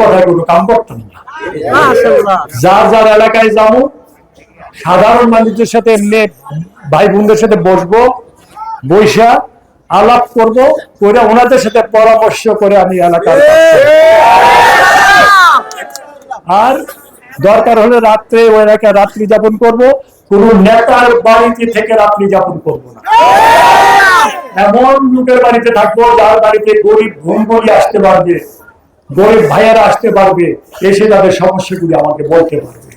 কথায় কোনো কাম করতাম না। যার যার এলাকায় যাব সাধারণ মানুষদের সাথে এমনি ভাই বোনদের সাথে বসবো বৈশা আলাপ করব করে ওনাদের সাথে পরামর্শ করে আমি এলাকার আর দরকার হলে রাত্রে ওই এলাকায় রাত্রি যাপন করব কোন নেতার বাড়িতে থেকে রাত্রি যাপন করব না। এমন লোকের বাড়িতে থাকব যার বাড়িতে গরিব ভঙ্গলি আসতে পারবে গরিব ভাইয়েরা আসতে পারবে, এসে তাদের সমস্যাগুলি আমাকে বলতে পারবে।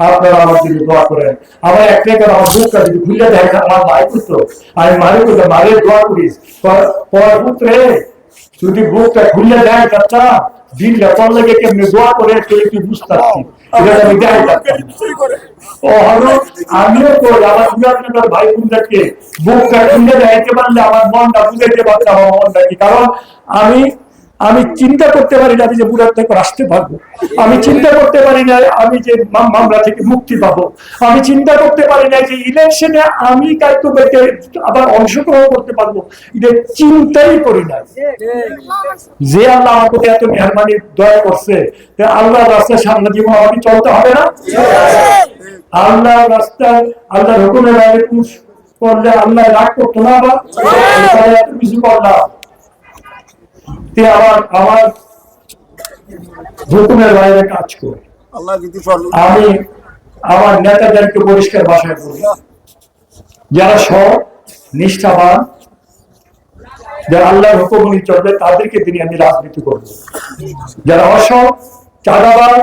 আমার দোয়া দোয়া দেয় দোয়া আমিও আমার ভাই বোনদেরকে বুকটা খুলে দেখাইতে পারলে আমার মনটা বুঝাইতে পারছে আমার মনটা কি? কারণ আমি আমি চিন্তা করতে পারি না আমি যে বুড়ার থেকে আসতে পারব। আমি চিন্তা করতে পারি না আমি যে মামলা থেকে মুক্তি পাবো। আমি চিন্তা করতে পারি না যে ইলেকশনে আমি কার্য পেতে আবার অংশগ্রহণ করতে পারব। এটা চিন্তাই করি না। যে আল্লাহ আমার প্রতি এত মেহরবানি দয়া করছে আল্লাহ রাস্তার সামনে জীবন আমাকে চলতে হবে না? আল্লাহ রাস্তায় আল্লাহ হুকুমের বাইরে পুশ করলে আল্লাহ রাগ করতো না আবার? কিছু করলাম। তে আমার আমার হুকুমের বাইরে কাজ করে। আমি আমার নেতাদেরকে পরিষ্কার যারা সৎ নিষ্ঠাবান যারা আল্লাহর হুকুম চলবে তাদেরকে তিনি আমি রাজনীতি করব। যারা অসৎ চাঁদাবাদ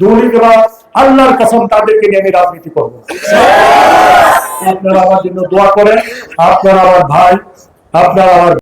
দুর্নীতিবাদ আল্লাহর কসম তাদেরকে নিয়ে আমি রাজনীতি করব। আপনারা আমার জন্য দোয়া করেন আপনারা আমার ভাই আপনারা আমার